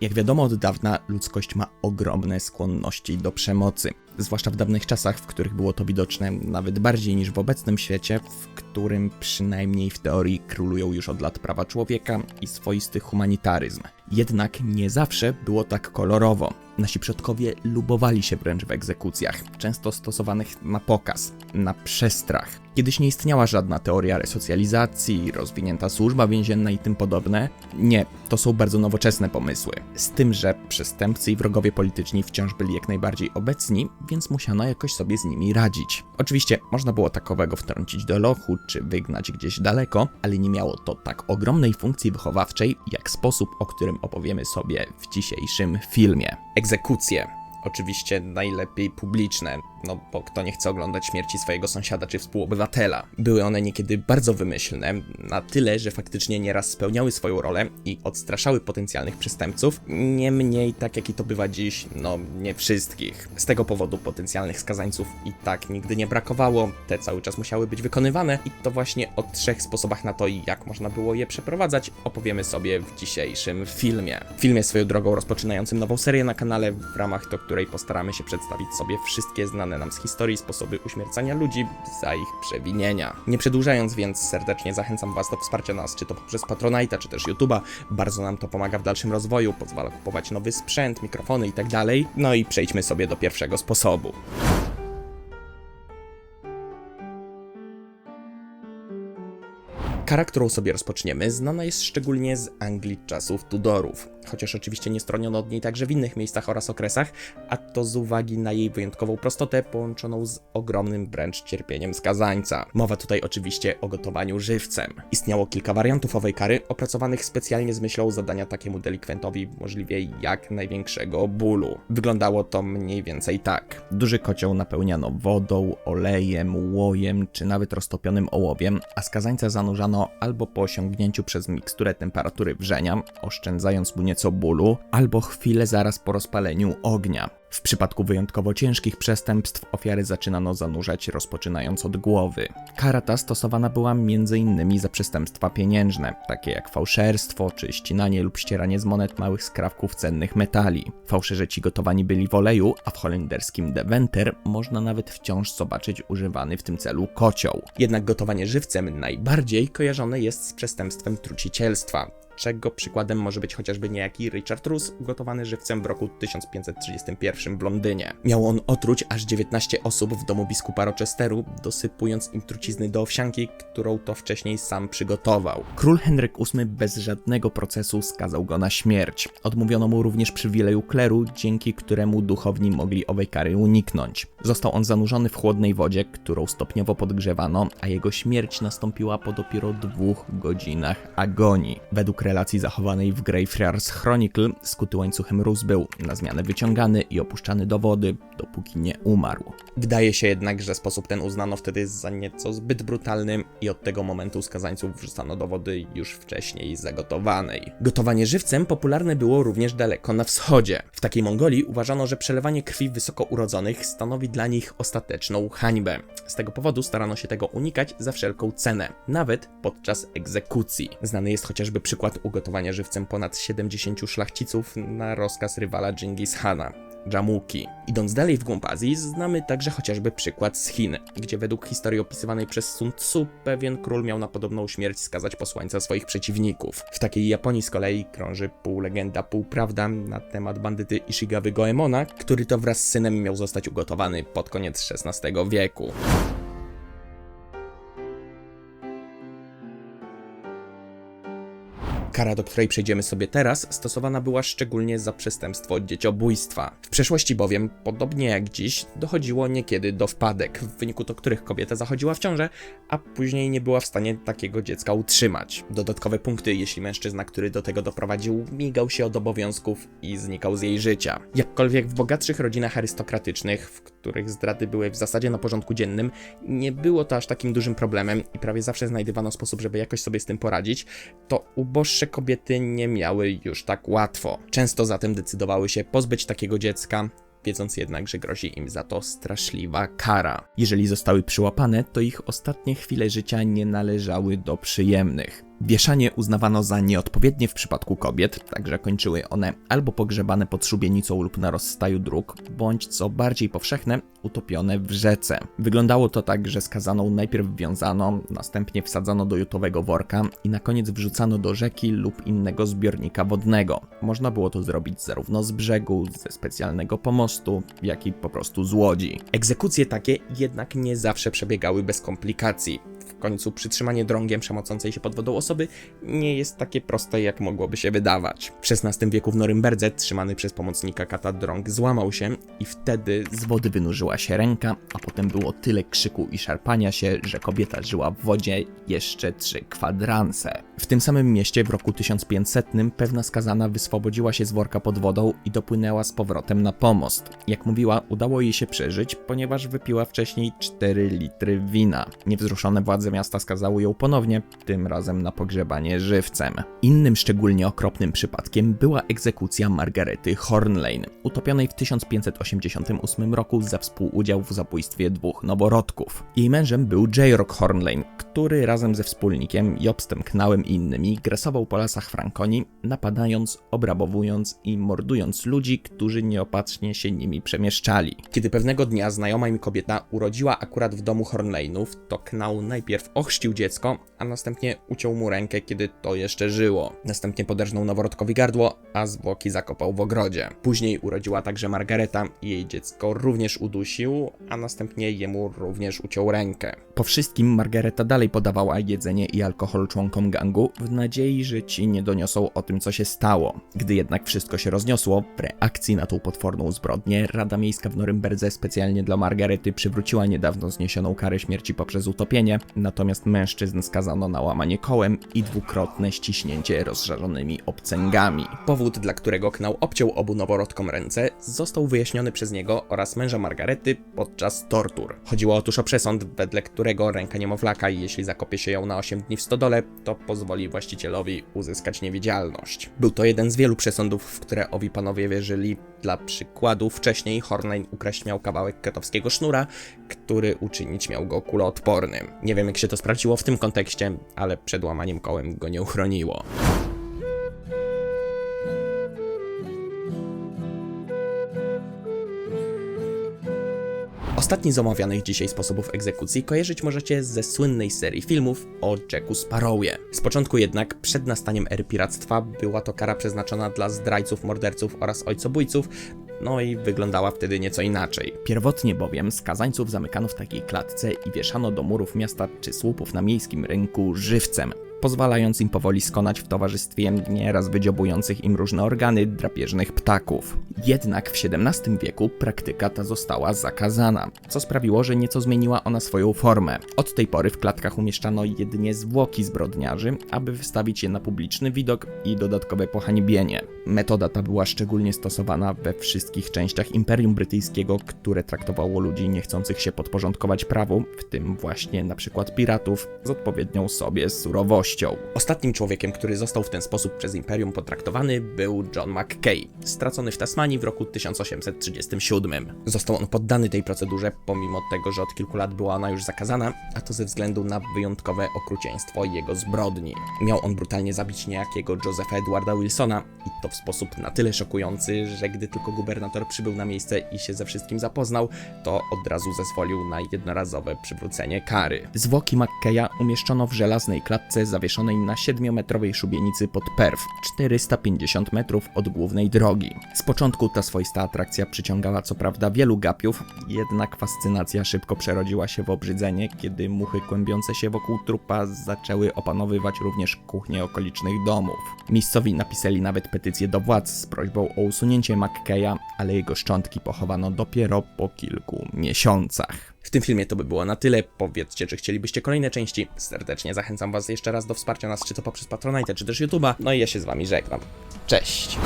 Jak wiadomo od dawna, ludzkość ma ogromne skłonności do przemocy. Zwłaszcza w dawnych czasach, w których było to widoczne nawet bardziej niż w obecnym świecie, w którym przynajmniej w teorii królują już od lat prawa człowieka i swoisty humanitaryzm. Jednak nie zawsze było tak kolorowo. Nasi przodkowie lubowali się wręcz w egzekucjach, często stosowanych na pokaz, na przestrach. Kiedyś nie istniała żadna teoria resocjalizacji, rozwinięta służba więzienna i tym podobne. Nie, to są bardzo nowoczesne pomysły. Z tym, że przestępcy i wrogowie polityczni wciąż byli jak najbardziej obecni, więc musiano jakoś sobie z nimi radzić. Oczywiście można było takowego wtrącić do lochu czy wygnać gdzieś daleko, ale nie miało to tak ogromnej funkcji wychowawczej, jak sposób, o którym opowiemy sobie w dzisiejszym filmie. Egzekucje. Oczywiście najlepiej publiczne, no bo kto nie chce oglądać śmierci swojego sąsiada czy współobywatela. Były one niekiedy bardzo wymyślne, na tyle, że faktycznie nieraz spełniały swoją rolę i odstraszały potencjalnych przestępców, niemniej tak jak i to bywa dziś, no nie wszystkich. Z tego powodu potencjalnych skazańców i tak nigdy nie brakowało, te cały czas musiały być wykonywane i to właśnie o trzech sposobach na to, jak można było je przeprowadzać, opowiemy sobie w dzisiejszym filmie. Film jest swoją drogą rozpoczynającym nową serię na kanale, w ramach do której postaramy się przedstawić sobie wszystkie znane nam z historii sposoby uśmiercania ludzi za ich przewinienia. Nie przedłużając więc, serdecznie zachęcam Was do wsparcia nas, czy to poprzez Patronite'a, czy też YouTube'a. Bardzo nam to pomaga w dalszym rozwoju, pozwala kupować nowy sprzęt, mikrofony itd. No i przejdźmy sobie do pierwszego sposobu. Kara, którą sobie rozpoczniemy, znana jest szczególnie z Anglii czasów Tudorów, chociaż oczywiście nie stroniono od niej także w innych miejscach oraz okresach, a to z uwagi na jej wyjątkową prostotę połączoną z ogromnym wręcz cierpieniem skazańca. Mowa tutaj oczywiście o gotowaniu żywcem. Istniało kilka wariantów owej kary, opracowanych specjalnie z myślą zadania takiemu delikwentowi możliwie jak największego bólu. Wyglądało to mniej więcej tak. Duży kocioł napełniano wodą, olejem, łojem czy nawet roztopionym ołowiem, a skazańca zanurzano albo po osiągnięciu przez miksturę temperatury wrzenia, oszczędzając mu nieco bólu, albo chwilę zaraz po rozpaleniu ognia. W przypadku wyjątkowo ciężkich przestępstw ofiary zaczynano zanurzać rozpoczynając od głowy. Kara ta stosowana była m.in. za przestępstwa pieniężne, takie jak fałszerstwo czy ścinanie lub ścieranie z monet małych skrawków cennych metali. Fałszerze ci gotowani byli w oleju, a w holenderskim Deventer można nawet wciąż zobaczyć używany w tym celu kocioł. Jednak gotowanie żywcem najbardziej kojarzone jest z przestępstwem trucicielstwa czego przykładem może być chociażby niejaki Richard Roos, ugotowany żywcem w roku 1531 w Londynie. Miał on otruć aż 19 osób w domu biskupa Rochesteru, dosypując im trucizny do owsianki, którą to wcześniej sam przygotował. Król Henryk VIII bez żadnego procesu skazał go na śmierć. Odmówiono mu również przywileju kleru, dzięki któremu duchowni mogli owej kary uniknąć. Został on zanurzony w chłodnej wodzie, którą stopniowo podgrzewano, a jego śmierć nastąpiła po dopiero dwóch godzinach agonii. Według relacji zachowanej w Greyfriars Chronicle, skuty łańcuchem Rus był na zmianę wyciągany i opuszczany do wody, dopóki nie umarł. Wydaje się jednak, że sposób ten uznano wtedy za nieco zbyt brutalny i od tego momentu skazańców wrzucano do wody już wcześniej zagotowanej. Gotowanie żywcem popularne było również daleko na wschodzie. W takiej Mongolii uważano, że przelewanie krwi wysoko urodzonych stanowi dla nich ostateczną hańbę. Z tego powodu starano się tego unikać za wszelką cenę, nawet podczas egzekucji. Znany jest chociażby przykład ugotowania żywcem ponad 70 szlachciców na rozkaz rywala Dżingis Hana. Idąc dalej w głąb Azji, znamy także chociażby przykład z Chin, gdzie według historii opisywanej przez Sun Tzu pewien król miał na podobną śmierć skazać posłańca swoich przeciwników. W takiej Japonii z kolei krąży pół legenda, pół prawda na temat bandyty Ishigawy Goemona, który to wraz z synem miał zostać ugotowany pod koniec XVI wieku. Kara, do której przejdziemy sobie teraz, stosowana była szczególnie za przestępstwo dzieciobójstwa. W przeszłości bowiem, podobnie jak dziś, dochodziło niekiedy do wpadek, w wyniku których kobieta zachodziła w ciążę, a później nie była w stanie takiego dziecka utrzymać. Dodatkowe punkty, jeśli mężczyzna, który do tego doprowadził, migał się od obowiązków i znikał z jej życia. Jakkolwiek w bogatszych rodzinach arystokratycznych, w których zdrady były w zasadzie na porządku dziennym, nie było to aż takim dużym problemem i prawie zawsze znajdywano sposób, żeby jakoś sobie z tym poradzić, to uboższe kobiety nie miały już tak łatwo. Często zatem decydowały się pozbyć takiego dziecka, wiedząc jednak, że grozi im za to straszliwa kara. Jeżeli zostały przyłapane, to ich ostatnie chwile życia nie należały do przyjemnych. Wieszanie uznawano za nieodpowiednie w przypadku kobiet, także kończyły one albo pogrzebane pod szubienicą lub na rozstaju dróg, bądź co bardziej powszechne, utopione w rzece. Wyglądało to tak, że skazaną najpierw wiązano, następnie wsadzano do jutowego worka i na koniec wrzucano do rzeki lub innego zbiornika wodnego. Można było to zrobić zarówno z brzegu, ze specjalnego pomostu, jak i po prostu z łodzi. Egzekucje takie jednak nie zawsze przebiegały bez komplikacji. W końcu przytrzymanie drągiem przemocącej się pod wodą osoby nie jest takie proste, jak mogłoby się wydawać. W XVI wieku w Norymberdze trzymany przez pomocnika kata drąg złamał się i wtedy Z wody wynurzyła się ręka, a potem było tyle krzyku i szarpania się, że kobieta żyła w wodzie jeszcze trzy kwadranse. W tym samym mieście w roku 1500 pewna skazana wyswobodziła się z worka pod wodą i dopłynęła z powrotem na pomost. Jak mówiła, udało jej się przeżyć, ponieważ wypiła wcześniej 4 litry wina. Niewzruszone władze miasta skazały ją ponownie, tym razem na pogrzebanie żywcem. Innym szczególnie okropnym przypadkiem była egzekucja Margarety Hornlane, utopionej w 1588 roku za współudział w zabójstwie dwóch noworodków. Jej mężem był J. Rock Hornlane, który razem ze wspólnikiem Jobstem Knałem i innymi grasował po lasach Frankonii, napadając, obrabowując i mordując ludzi, którzy nieopatrznie się nimi przemieszczali. Kiedy pewnego dnia znajoma mi kobieta urodziła akurat w domu Hornlane'ów, to Knał najpierw ochrzcił dziecko, a następnie uciął mu rękę, kiedy to jeszcze żyło. Następnie poderżnął noworodkowi gardło, a zwłoki zakopał w ogrodzie. Później urodziła także Margareta jej dziecko również udusił, a następnie jemu również uciął rękę. Po wszystkim Margareta dalej podawała jedzenie i alkohol członkom gangu w nadziei, że ci nie doniosą o tym, co się stało. Gdy jednak wszystko się rozniosło, w reakcji na tą potworną zbrodnię, Rada Miejska w Norymberdze specjalnie dla Margarety przywróciła niedawno zniesioną karę śmierci poprzez utopienie, natomiast mężczyzn skazano na łamanie kołem i dwukrotne ściśnięcie rozżarzonymi obcęgami. Powód, dla którego Knał obciął obu noworodkom ręce, został wyjaśniony przez niego oraz męża Margarety podczas tortur. Chodziło otóż o przesąd, wedle którego ręka niemowlaka, jeśli zakopie się ją na 8 dni w stodole, to pozwoli właścicielowi uzyskać niewidzialność. Był to jeden z wielu przesądów, w które owi panowie wierzyli. Dla przykładu, wcześniej Hornline ukraść miał kawałek ketowskiego sznura, który uczynić miał go kuloodpornym. Nie wiem, jak się to sprawdziło w tym kontekście, ale przed łamaniem kołem go nie uchroniło. Ostatni z omawianych dzisiaj sposobów egzekucji kojarzyć możecie ze słynnej serii filmów o Jacku Sparrowie. Z początku jednak, przed nastaniem ery piractwa, była to kara przeznaczona dla zdrajców, morderców oraz ojcobójców, no i wyglądała wtedy nieco inaczej. Pierwotnie bowiem skazańców zamykano w takiej klatce i wieszano do murów miasta czy słupów na miejskim rynku żywcem, pozwalając im powoli skonać w towarzystwie nieraz wydziobujących im różne organy drapieżnych ptaków. Jednak w XVII wieku praktyka ta została zakazana, co sprawiło, że nieco zmieniła ona swoją formę. Od tej pory w klatkach umieszczano jedynie zwłoki zbrodniarzy, aby wystawić je na publiczny widok i dodatkowe pohańbienie. Metoda ta była szczególnie stosowana we wszystkich częściach Imperium Brytyjskiego, które traktowało ludzi niechcących się podporządkować prawu, w tym właśnie na przykład piratów, z odpowiednią sobie surowością. Ostatnim człowiekiem, który został w ten sposób przez Imperium potraktowany, był John McKay, stracony w Tasmanii w roku 1837. Został on poddany tej procedurze, pomimo tego, że od kilku lat była ona już zakazana, a to ze względu na wyjątkowe okrucieństwo jego zbrodni. Miał on brutalnie zabić niejakiego Josepha Edwarda Wilsona i to w sposób na tyle szokujący, że gdy tylko gubernator przybył na miejsce i się ze wszystkim zapoznał, to od razu zezwolił na jednorazowe przywrócenie kary. Zwłoki McKeya umieszczono w żelaznej klatce zawieszonej na 7-metrowej szubienicy pod Perth, 450 metrów od głównej drogi. Z początku ta swoista atrakcja przyciągała co prawda wielu gapiów, jednak fascynacja szybko przerodziła się w obrzydzenie, kiedy muchy kłębiące się wokół trupa zaczęły opanowywać również kuchnię okolicznych domów. Miejscowi napisali nawet petycję do władz z prośbą o usunięcie McKeya, ale jego szczątki pochowano dopiero po kilku miesiącach. W tym filmie to by było na tyle. Powiedzcie, czy chcielibyście kolejne części. Serdecznie zachęcam Was jeszcze raz do wsparcia nas, czy to poprzez Patronite, czy też YouTube'a. No i ja się z Wami żegnam. Cześć!